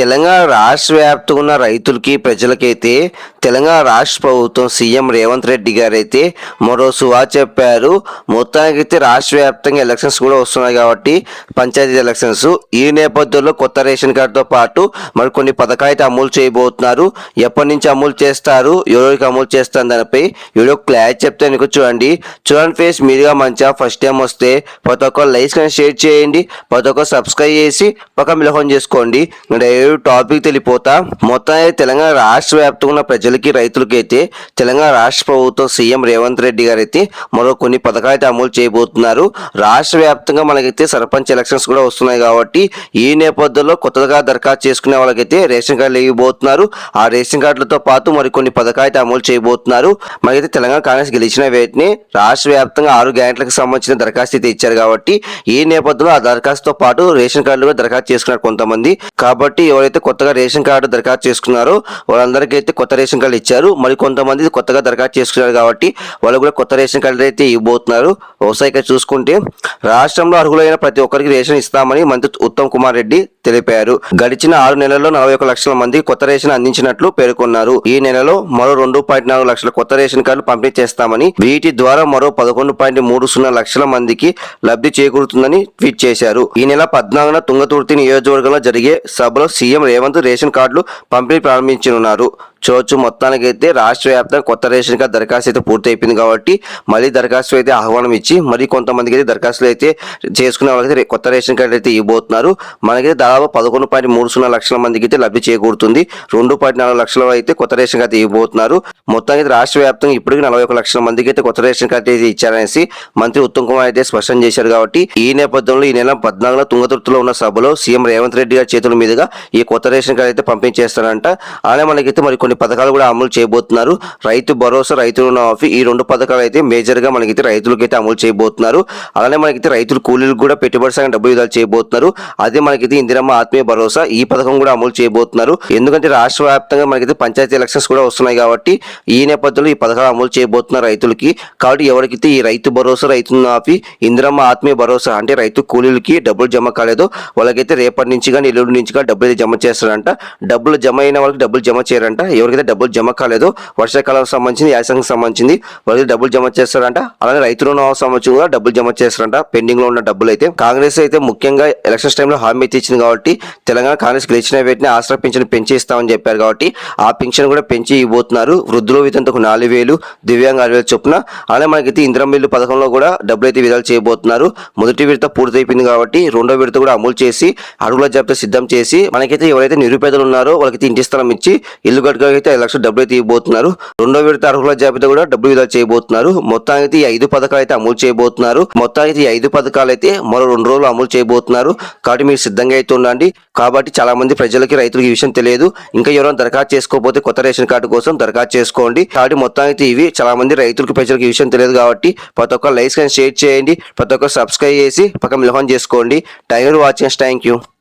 తెలంగాణ రాష్ట్ర వ్యాప్తంగా ఉన్న రైతులకి ప్రజలకైతే తెలంగాణ రాష్ట్ర ప్రభుత్వం సీఎం రేవంత్ రెడ్డి గారు అయితే మరో సువా చెప్పారు. మొత్తానికైతే రాష్ట్ర వ్యాప్తంగా ఎలక్షన్స్ కూడా వస్తున్నాయి కాబట్టి పంచాయతీ ఎలక్షన్స్. ఈ నేపథ్యంలో కొత్త రేషన్ కార్డుతో పాటు మరి కొన్ని పథకాలు అయితే అమలు చేయబోతున్నారు. ఎప్పటి నుంచి అమలు చేస్తారు ఎవరికి అమలు చేస్తారు దానిపై వీడియో క్లారిటీ చెప్తే నీకు చూడండి. చూడండి ఫేస్ మీరుగా మంచిగా ఫస్ట్ టైం వస్తే ప్రతి ఒక్కరు లైక్స్ కానీ షేర్ చేయండి. ప్రతి ఒక్కరు సబ్స్క్రైబ్ చేసి పక్క మిలహం చేసుకోండి. డైరెక్ట్ టాపిక్ తెలిపోతా. మొత్తం అయితే తెలంగాణ రాష్ట్ర వ్యాప్తంగా ఉన్న ప్రజలకి రైతులకి అయితే తెలంగాణ రాష్ట్ర ప్రభుత్వం సీఎం రేవంత్ రెడ్డి గారు అయితే మరో కొన్ని పథకాలు అయితే అమలు చేయబోతున్నారు. రాష్ట్ర వ్యాప్తంగా మనకైతే సర్పంచ్ ఎలక్షన్స్ కూడా వస్తున్నాయి కాబట్టి ఈ నేపథ్యంలో కొత్తగా దరఖాస్తు చేసుకునే వాళ్ళకైతే రేషన్ కార్డులు ఇవ్వబోతున్నారు. ఆ రేషన్ కార్డులతో పాటు మరికొన్ని పథకాలు అయితే అమలు చేయబోతున్నారు. మనకైతే తెలంగాణ కాంగ్రెస్ గెలిచిన వేటిని రాష్ట్ర వ్యాప్తంగా ఆరు గ్యారెంట్లకు సంబంధించిన దరఖాస్తు అయితే ఇచ్చారు కాబట్టి ఈ నేపథ్యంలో ఆ దరఖాస్తుతో పాటు రేషన్ కార్డులు కూడా దరఖాస్తు చేసుకున్నారు కొంతమంది. కాబట్టి ఎవరైతే కొత్తగా రేషన్ కార్డు దరఖాస్తు చేసుకున్నారో వాళ్ళందరికీ అయితే కొత్త రేషన్ కార్డు ఇచ్చారు. మరి కొంతమంది కొత్తగా దరఖాస్తు చేసుకున్నారు కాబట్టి వాళ్ళు కూడా కొత్త రేషన్ కార్డు అయితే ఇవ్వబోతున్నారు. వ్యవసాయ చూసుకుంటే రాష్ట్రంలో అర్హులైన ప్రతి ఒక్కరికి రేషన్ ఇస్తామని మంత్రి ఉత్తమ్ కుమార్ రెడ్డి తెలిపారు. గడిచిన ఆరు నెలల్లో నలభై ఒక లక్షల మంది కొత్త రేషన్ అందించినట్లు పేర్కొన్నారు. ఈ నెలలో మరో రెండు పాయింట్ నాలుగు లక్షల కొత్త రేషన్ కార్డులు పంపిణీ చేస్తామని వీటి ద్వారా మరో పదకొండు పాయింట్ మూడు సున్నా లక్షల మందికి లబ్ధి చేకూరుతుందని ట్వీట్ చేశారు. ఈ నెల పద్నాలుగున తుంగతుర్తి నియోజకవర్గంలో జరిగే సభలో సీఎం రేవంత్ రేషన్ కార్డులు పంపిణీ ప్రారంభించనున్నారు. చూడొచ్చు అయితే రాష్ట్ర వ్యాప్తంగా కొత్త రేషన్ కార్డు దరఖాస్తు అయితే పూర్తి అయిపోయింది కాబట్టి మళ్ళీ దరఖాస్తు అయితే ఆహ్వానం ఇచ్చి మరి కొంతమందికి అయితే దరఖాస్తులు అయితే చేసుకునే వాళ్ళకి కొత్త రేషన్ కార్డు అయితే ఇవ్వబోతున్నారు. మనకైతే దాదాపు పదకొండు పాయింట్ మూడు సున్నా లక్షల మందికి అయితే లబ్ధి చేకూరుతుంది. రెండు పాయింట్ నాలుగు లక్షల అయితే కొత్త రేషన్ కార్డు ఇవ్వబోతున్నారు. మొత్తానికి అయితే రాష్ట్ర వ్యాప్తంగా ఇప్పటికీ నలభై ఒక లక్షల మందికి అయితే కొత్త రేషన్ కార్డు అయితే ఇచ్చారనేసి మంత్రి ఉత్తమ్ కుమార్ అయితే స్పష్టం చేశారు కాబట్టి ఈ నేపథ్యంలో ఈ నెల పద్నాలుగున తుంగతుర్తిలో ఉన్న సభలో సీఎం రేవంత్ రెడ్డి గారి చేతుల మీదుగా ఈ కొత్త రేషన్ కార్డు అయితే పంపించేస్తారంట అలానే మనకైతే మరి కొన్ని పథకాలు కూడా అమలు చేయబోతున్నారు. రైతు భరోసా రైతు రుణమాఫీ ఈ రెండు పథకాలు అయితే మేజర్గా మనకైతే రైతులకి అయితే అమలు చేయబోతున్నారు. అలానే మనకైతే రైతులు కూలీలకు కూడా పెట్టుబడి సంఘం డబ్బులు విడుదల చేయబోతున్నారు. అదే మనకైతే ఇందిరమ్మ ఆత్మీయ భరోసా ఈ పథకం కూడా అమలు చేయబోతున్నారు. ఎందుకంటే రాష్ట్ర వ్యాప్తంగా మనకైతే పంచాయతీ ఎలక్షన్స్ కూడా వస్తున్నాయి కాబట్టి ఈ నేపథ్యంలో ఈ పథకాలు అమలు చేయబోతున్నారు రైతులకి. కాబట్టి ఎవరికైతే ఈ రైతు భరోసా రైతు రుణమాఫీ ఇందిరమ్మ ఆత్మీయ భరోసా అంటే రైతు కూలీలకి డబ్బులు జమ కాలేదో వాళ్ళకైతే రేపటి నుంచి కానీ ఎల్లుండి నుంచి కానీ డబ్బులు జమ చేస్తారంట. డబ్బులు జమ అయిన వాళ్ళకి డబ్బులు జమ చేయరంట. ఎవరికైతే డబ్బులు జమ కాలేదో వర్షాకాలం సంబంధించింది యాసంగి సంబంధించింది వాళ్ళకి డబ్బులు జమ చేస్తారంట. అలానే రైతు రుణం సంబంధించి కూడా డబ్బులు జమ చేస్తారంట. పెండింగ్లో ఉన్న డబ్బులు అయితే. కాంగ్రెస్ అయితే ముఖ్యంగా ఎలక్షన్స్ టైంలో హామీ అయితే ఇచ్చింది కాబట్టి తెలంగాణ కాంగ్రెస్ గెలిచిన వీటిని ఆసరా పింఛన్ పెంచి ఇస్తామని చెప్పారు కాబట్టి ఆ పింఛన్ కూడా పెంచి ఇవ్వబోతున్నారు. వృద్ధుల వితంతకు నాలుగు వేలు దివ్యాంగ ఆరు వేలు చొప్పున. అలానే మనకైతే ఇంద్రం బిల్లు పథకంలో కూడా డబ్బులు అయితే విడుదల చేయబోతున్నారు. మొదటి విడత పూర్తయిపోయింది కాబట్టి రెండో విడత కూడా అమలు చేసి అడుగుల జాబితా సిద్ధం చేసి మనకైతే ఎవరైతే నిరుపేదలు ఉన్నారో వాళ్ళకైతే ఇంటి స్థలం ఇచ్చి ఇల్లు అయితే ఐదు లక్షలు డబ్బులు అయితే ఇవ్వబోతున్నారు. రెండో విడత అర్హుల జాబితా కూడా డబ్బులు విడుదల చేయబోతున్నారు. మొత్తానికి ఈ ఐదు పథకాలు అయితే అమలు చేయబోతున్నారు. మొత్తానికి ఈ ఐదు పథకాలు అయితే మరో రెండు రోజులు అమలు చేయబోతున్నారు. కాబట్టి మీరు సిద్ధంగా అయితే ఉండండి. కాబట్టి చాలా మంది ప్రజలకి రైతులకు ఈ విషయం తెలియదు. ఇంకా ఎవరైనా దరఖాస్తు చేసుకోకపోతే కొత్త రేషన్ కార్డు కోసం దరఖాస్తు చేసుకోండి. కాబట్టి మొత్తానికి ఇవి చాలా మంది రైతులకు ప్రజలకు ఈ విషయం తెలియదు కాబట్టి ప్రతి ఒక్క లైక్స్ కానీ షేర్ చేయండి ప్రతి ఒక్క సబ్స్క్రైబ్ చేసి పక్కన మిలహం చేసుకోండి. Tiger watching thank you.